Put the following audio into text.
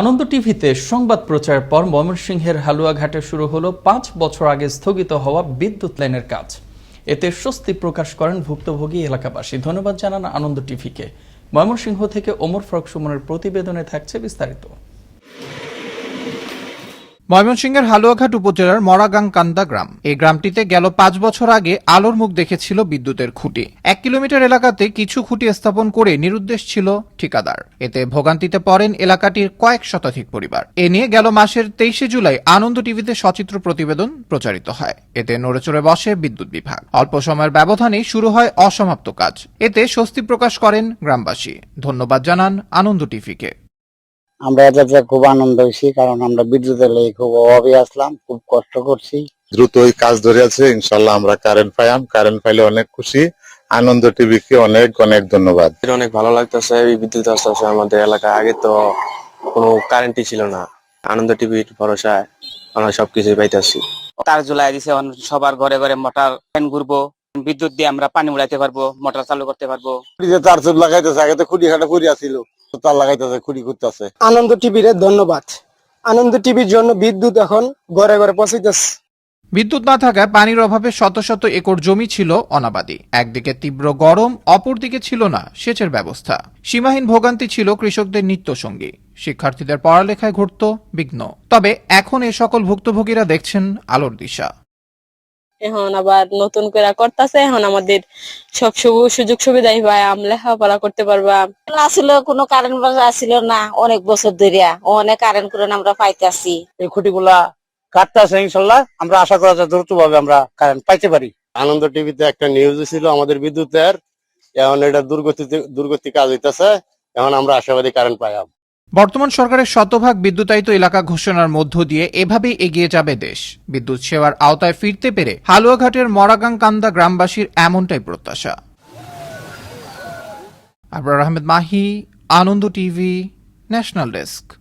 আনন্দ টিভিতে সংবাদ প্রচার পর ময়মনসিংহের হালুয়াঘাটে শুরু হলো পাঁচ বছর আগে স্থগিত হওয়া বিদ্যুৎ লাইনের কাজ। এতে স্বস্তি প্রকাশ করেন ভুক্তভোগী এলাকাবাসী। ধন্যবাদ জানান আনন্দ টিভিকে। ময়মনসিংহ থেকে ওমর ফরক সুমনের প্রতিবেদনে থাকছে বিস্তারিত। ময়মনসিংহের হালুয়াঘাট উপজেলার মরাগাং কান্দা গ্রাম। এই গ্রামটিতে গেল পাঁচ বছর আগে আলোর মুখ দেখেছিল বিদ্যুতের খুঁটি। এক কিলোমিটার এলাকাতে কিছু খুঁটি স্থাপন করে নিরুদ্দেশ ছিল ঠিকাদার। এতে ভোগান্তিতে পড়েন এলাকাটির কয়েক শতাধিক পরিবার। এ নিয়ে গেল মাসের তেইশে জুলাই আনন্দ টিভিতে সচিত্র প্রতিবেদন প্রচারিত হয়। এতে নড়েচড়ে বসে বিদ্যুৎ বিভাগ। অল্প সময়ের ব্যবধানেই শুরু হয় অসমাপ্ত কাজ। এতে স্বস্তি প্রকাশ করেন গ্রামবাসী। ধন্যবাদ জানান আনন্দ টিভিকে। আমরা এটাতে খুব আনন্দ হয়েছি কারণ আমরা বিদ্যুতের লেগে খুব অভাবে আসলাম খুব কষ্ট করছি। দ্রুত ওই কাজ ধরে আছে ইনশাল্লাহ আমরা কারেন্ট পাইলাম কারেন্ট পাইলে অনেক খুশি। আনন্দ টিভিকে অনেক অনেক ধন্যবাদ। অনেক ভালো লাগতেছে এই বিদ্যুৎ আসতেছে আমাদের এলাকায়। আগে তো কোনো কারেন্টই ছিল না। আনন্দ টিভির ভরসায় আমরা সবকিছু পাইতেছি। তার ঝুলাই দিছে সবার ঘরে ঘরে মোটর ফ্যান ঘুরবো বিদ্যুৎ দিয়ে আমরা পানি উড়াইতে পারব মোটর চালু করতে পারব। তার চুল লাগাইতেছে আগে তো খুঁটি খাটা খুঁড়ি আসছিল তার লাগাইতেছে খুঁড়ি করতেছে আনন্দ টিভির ধন্যবাদ। আনন্দ টিভির জন্য বিদ্যুৎ এখন ঘরে ঘরে পৌঁছাইতেছে। বিদ্যুৎ না থাকায় পানির অভাবে শত শত একর জমি ছিল অনাবাদি। একদিকে তীব্র গরম অপরদিকে ছিল না সেচের ব্যবস্থা। সীমাহীন ভোগান্তি ছিল কৃষকদের নিত্য সঙ্গী শিক্ষার্থীদের পড়ালেখায় ঘটত বিঘ্ন। তবে এখন এ সকল ভুক্তভোগীরা দেখছেন আলোর দিশা। এখন আবার নতুন করে করতেছে এখন আমাদের সব সবু- সুযোগ সুবিধাই পাই আমরা লেখাপড়া করতে পারবা। আসলে কোনো কারেন্ট আসছিল না অনেক বছর ধরে অনেক কারেন্ট করে আমরা পাইতেছি। এই খুঁটিগুলা কাটতেছে ইনশাল্লাহ আমরা আশা করা যায় দ্রুত ভাবে আমরা কারেন্ট পাইতে পারি। আনন্দ টিভিতে একটা নিউজ ছিল আমাদের বিদ্যুতের এখন এটা দুর্গতিতে দুর্গতি কাজ হইতেছে এখন আমরা আশাবাদী কারেন্ট পাইলাম বর্তমান সরকারের শতভাগ বিদ্যুতায়িত এলাকা ঘোষণার মধ্য দিয়ে এভাবেই এগিয়ে যাবে দেশ। বিদ্যুৎ সেবার আওতায় ফিরতে পেরে হালুয়াঘাটের মরাগাং কান্দা গ্রামবাসীর এমনটাই প্রত্যাশা। Abrar Ahmed Mahi, Ananda TV, national desk.